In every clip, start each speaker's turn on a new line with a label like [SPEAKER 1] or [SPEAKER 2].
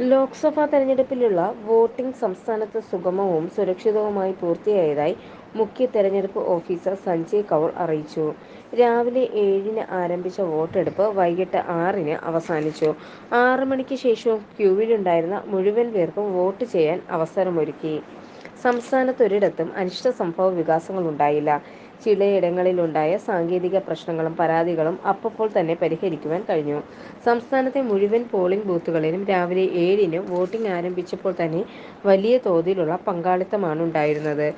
[SPEAKER 1] Lok Sabha തെരഞ്ഞെടുപ്പിലുള്ള voting സംസ്ഥാനത്ത് സുഗമവും സുരക്ഷിതവുമായി പൂർത്തിയായതായി മുഖ്യ തെരഞ്ഞെടുപ്പ് ഓഫീസർ സഞ്ജയ് കൗൾ അറിയിച്ചു. രാവിലെ ഏഴിന് ആരംഭിച്ച വോട്ടെടുപ്പ് വൈകിട്ട് ആറിന് അവസാനിച്ചു. ആറ് മണിക്ക് ശേഷവും ക്യൂവിലുണ്ടായിരുന്ന മുഴുവൻ പേർക്കും വോട്ട് ചെയ്യാൻ അവസരമൊരുക്കി. സംസ്ഥാനത്ത് ഒരിടത്തും അനിഷ്ട സംഭവ വികാസങ്ങളുണ്ടായില്ല. ചിലയിടങ്ങളിലുണ്ടായ സാങ്കേതിക പ്രശ്നങ്ങളും പരാതികളും അപ്പപ്പോൾ തന്നെ പരിഹരിക്കുവാൻ കഴിഞ്ഞു. സംസ്ഥാനത്തെ മുഴുവൻ പോളിംഗ് ബൂത്തുകളിലും രാവിലെ ഏഴിന് വോട്ടിംഗ് ആരംഭിച്ചപ്പോൾ തന്നെ വലിയ തോതിലുള്ള പങ്കാളിത്തമാണ് ഉണ്ടായിരുന്നത്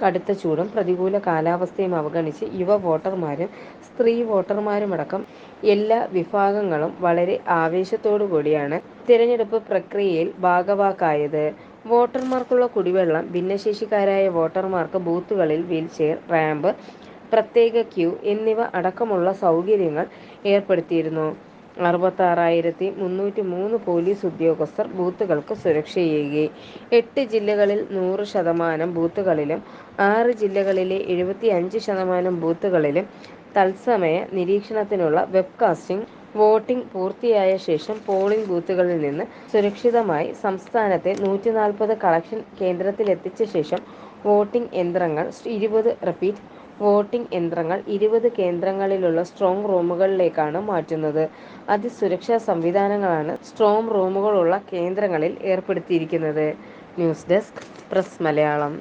[SPEAKER 1] കടുത്ത ചൂടും പ്രതികൂല കാലാവസ്ഥയും അവഗണിച്ച് യുവ വോട്ടർമാരും സ്ത്രീ വോട്ടർമാരുമടക്കം എല്ലാ വിഭാഗങ്ങളും വളരെ ആവേശത്തോടു കൂടിയാണ് തിരഞ്ഞെടുപ്പ് പ്രക്രിയയിൽ ഭാഗവാക്കായത്. വോട്ടർമാർക്കുള്ള കുടിവെള്ളം, ഭിന്നശേഷിക്കാരായ വോട്ടർമാർക്ക് ബൂത്തുകളിൽ വീൽചെയർ, റാമ്പ്, പ്രത്യേക ക്യൂ എന്നിവ അടക്കമുള്ള സൗകര്യങ്ങൾ ഏർപ്പെടുത്തിയിരുന്നു. അറുപത്താറായിരത്തി മുന്നൂറ്റിമൂന്ന് പോലീസ് ഉദ്യോഗസ്ഥർ ബൂത്തുകൾക്ക് സുരക്ഷയേകി. എട്ട് ജില്ലകളിൽ നൂറ് ശതമാനം ബൂത്തുകളിലും ആറ് ജില്ലകളിലെ എഴുപത്തി അഞ്ച് ശതമാനം ബൂത്തുകളിലും തത്സമയ നിരീക്ഷണത്തിനുള്ള വെബ്കാസ്റ്റിംഗ് വോട്ടിംഗ് പൂർത്തിയായ ശേഷം പോളിംഗ് ബൂത്തുകളിൽ നിന്ന് സുരക്ഷിതമായി സംസ്ഥാനത്തെ നൂറ്റിനാൽപ്പത് കളക്ഷൻ കേന്ദ്രത്തിലെത്തിച്ച ശേഷം വോട്ടിംഗ് യന്ത്രങ്ങൾ ഇരുപത് റിപ്പീറ്റ് വോട്ടിംഗ് യന്ത്രങ്ങൾ ഇരുപത് കേന്ദ്രങ്ങളിലുള്ള സ്ട്രോങ് റൂമുകളിലേക്കാണ് മാറ്റുന്നത്. അതിസുരക്ഷാ സംവിധാനങ്ങളാണ് സ്ട്രോങ് റൂമുകളുള്ള കേന്ദ്രങ്ങളിൽ ഏർപ്പെടുത്തിയിരിക്കുന്നത്.
[SPEAKER 2] News desk press Malayalam